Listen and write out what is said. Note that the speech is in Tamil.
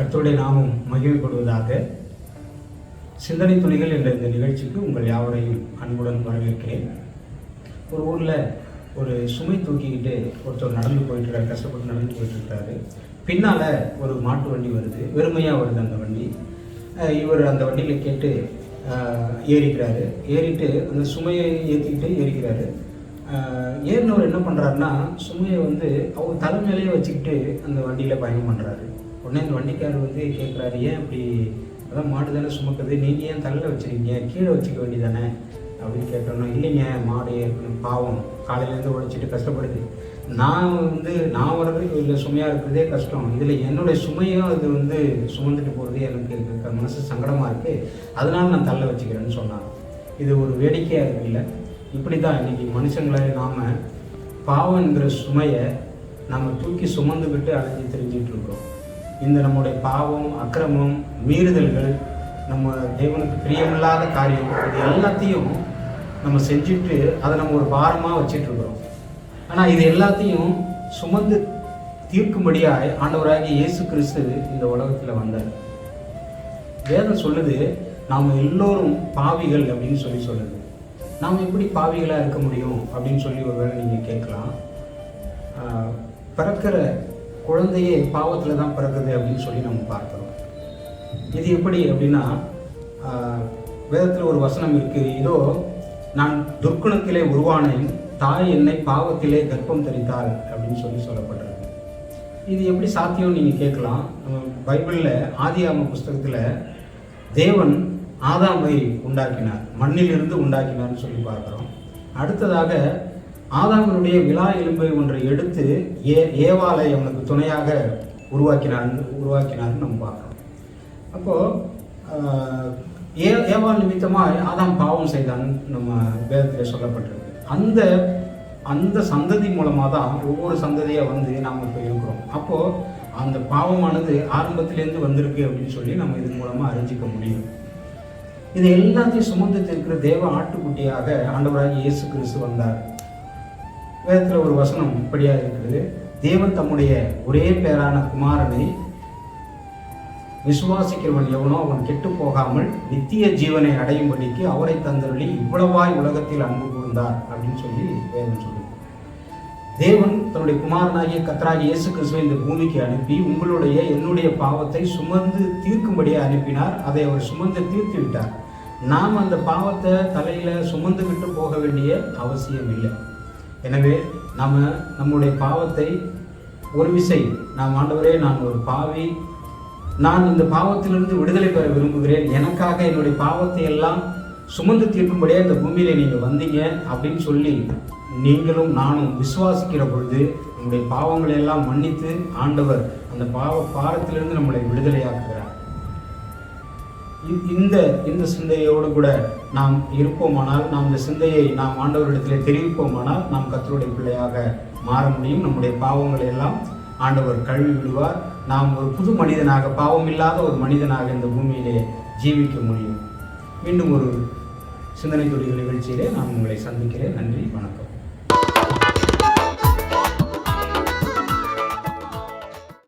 கர்த்தருடைய நாமும் மகிழ்ப்படுவதாக சிந்தனை துணிகள் என்ற இந்த நிகழ்ச்சிக்கு உங்கள் யாவரையும் அன்புடன் வரவேற்கிறேன். ஒரு ஊரில் ஒரு சுமை தூக்கிக்கிட்டு ஒருத்தர் நடந்து போயிட்டு கஷ்டப்பட்டு நடந்து போயிட்டு இருக்காரு பின்னால் ஒரு மாட்டு வண்டி வருது வெறுமையாக வருது அந்த வண்டி. இவர் அந்த வண்டியில் கேட்டு ஏறிக்கிறாரு. ஏறிட்டு அந்த சுமையை ஏற்றிக்கிட்டு ஏறிக்கிறாரு. ஏறினவர் என்ன பண்ணுறாருன்னா சுமையை வந்து அவர் தலைமையிலேயே வச்சுக்கிட்டு அந்த வண்டியில் பயணம் பண்ணுறாரு உடனே இந்த வண்டிக்காரர் வந்து கேட்குறாரு ஏன் இப்படி அதான் மாடு தானே சுமக்குது? நீங்கள் ஏன் தலையில் வச்சுருக்கீங்க? கீழே வச்சுக்க வேண்டியதானே? அப்படின்னு கேட்டோம்னா இல்லைங்க மாடு ஏற்கனவே பாவம். காலையிலேருந்து உழைச்சிட்டு கஷ்டப்படுது. நான் வந்து நான் வர்றதுக்கு இதில் சுமையாக இருக்கிறதே கஷ்டம். இதில் என்னுடைய சுமையும் அது வந்து சுமந்துட்டு போகிறது எனக்கு மனசு சங்கடமாக இருக்குது அதனால நான் தள்ள வச்சுக்கிறேன்னு சொன்னான் இது ஒரு வேடிக்கையாக இருக்குல்ல? இப்படி தான் இன்றைக்கி மனுஷங்களை நாம் பாவங்கிற சுமையை நம்ம தூக்கி சுமந்துக்கிட்டு அலைஞ்சு தெரிஞ்சிட்டு இருக்கிறோம் இந்த நம்முடைய பாவம் அக்கிரமம் மீறுதல்கள் நம்ம தேவனுக்கு பிரியமில்லாத காரியம் இது எல்லாத்தையும் நம்ம செஞ்சுட்டு அதை நம்ம ஒரு பாரமாக வச்சிட்டு இருக்கிறோம் ஆனால் இது எல்லாத்தையும் சுமந்து தீர்க்கும்படியாய் ஆண்டவராகிய இயேசு கிறிஸ்து இந்த உலகத்தில் வந்தார். வேதம் சொல்லுது நாம் எல்லோரும் பாவிகள் அப்படின்னு சொல்லி சொல்லுது. நாம் எப்படி பாவிகளாக இருக்க முடியும்? அப்படின்னு சொல்லி ஒருவேளை நீங்கள் கேட்கலாம். பிறக்கிற குழந்தையே பாவத்தில் தான் பிறக்குது அப்படின்னு சொல்லி நம்ம பார்க்குறோம். இது எப்படி அப்படின்னா வேதத்தில் ஒரு வசனம் இருக்குது இதோ நான் துர்க்குணத்திலே உருவானேன் தாய் என்னை பாவத்திலே கர்ப்பம் தரித்தாள் அப்படின்னு சொல்லி சொல்லப்பட்டிருக்கு. இது எப்படி சாத்தியம்னு நீங்கள் கேட்கலாம். நம்ம பைபிளில் ஆதியாம புஸ்தகத்தில் தேவன் ஆதாமை உண்டாக்கினார். மண்ணிலிருந்து உண்டாக்கினார்னு சொல்லி பார்க்குறோம். அடுத்ததாக ஆதாமனுடைய விழா எலும்பை ஒன்றை எடுத்து ஏ ஏவாலை அவனுக்கு துணையாக உருவாக்கினார் உருவாக்கினார்னு நம்ம பார்க்குறோம் அப்போது ஏ ஏவால் நிமித்தமாக ஆதாம் பாவம் செய்தான்னு நம்ம வேதத்தில் சொல்லப்பட்டிருக்கு. அந்த அந்த சந்ததி மூலமாக தான் ஒவ்வொரு சந்ததியாக வந்து நாம் இப்போ இருக்கிறோம். அப்போது அந்த பாவமானது ஆரம்பத்திலேருந்து வந்திருக்கு அப்படின்னு சொல்லி நம்ம இது மூலமாக அறிஞ்சிக்க முடியும். இது எல்லாத்தையும் சுமந்து இருக்கிற தேவ ஆட்டுக்குட்டியாக ஆண்டவராக இயேசு கிறிஸ்து வந்தார். வேதத்தில் ஒரு வசனம் இப்படியா இருக்கிறது தேவன் தம்முடைய ஒரே பேரான குமாரனை விசுவாசிக்கிறவன் எவனோ அவன் கெட்டு போகாமல் நித்திய ஜீவனை அடையும்படிக்கு அவரை தந்தருளி இவ்வளவாய் உலகத்தில் அன்பு கூர்ந்தார் அப்படின்னு சொல்லி வேதம் சொல்லுது. தேவன் தன்னுடைய குமாரனாகிய கத்தராகிய இயேசு கிறிஸ்துவை இந்த பூமிக்கு அனுப்பி உங்களுடைய என்னுடைய பாவத்தை சுமந்து தீர்க்கும்படியாக அனுப்பினார். அதை அவர் சுமந்து தீர்த்து விட்டார். நாம் அந்த பாவத்தை தலையில சுமந்துக்கிட்டு போக வேண்டிய அவசியம் இல்லை எனவே நாம் நம்முடைய பாவத்தை ஒரு விசை. நாம் ஆண்டவரே நான் ஒரு பாவி. நான் இந்த பாவத்திலிருந்து விடுதலை பெற விரும்புகிறேன். எனக்காக என்னுடைய பாவத்தை எல்லாம் சுமந்து தீர்க்கும்படியாக இந்த பூமியில நீங்கள் வந்தீங்க அப்படின்னு சொல்லி நீங்களும் நானும் விசுவாசிக்கிற பொழுது நம்முடைய பாவங்களை எல்லாம் மன்னித்து ஆண்டவர் அந்த பாவ பாரத்திலிருந்து நம்மளை விடுதலையாக்குகிறார். இந்த இந்த சிந்தையோடு கூட நாம் இருப்போமானால் நாம் இந்த சிந்தையை நாம் ஆண்டவரிடத்திலே தெரிவிப்போமானால் நாம் கத்தருடைய பிள்ளையாக மாற முடியும். நம்முடைய பாவங்களை எல்லாம் ஆண்டவர் கழுவி விடுவார். நாம் ஒரு புது மனிதனாக பாவம் இல்லாத ஒரு மனிதனாக இந்த பூமியிலே ஜீவிக்க முடியும். மீண்டும் ஒரு சிந்தனை துளிகள் நிகழ்ச்சியிலே நான் உங்களை சந்திக்கிறேன். நன்றி வணக்கம்.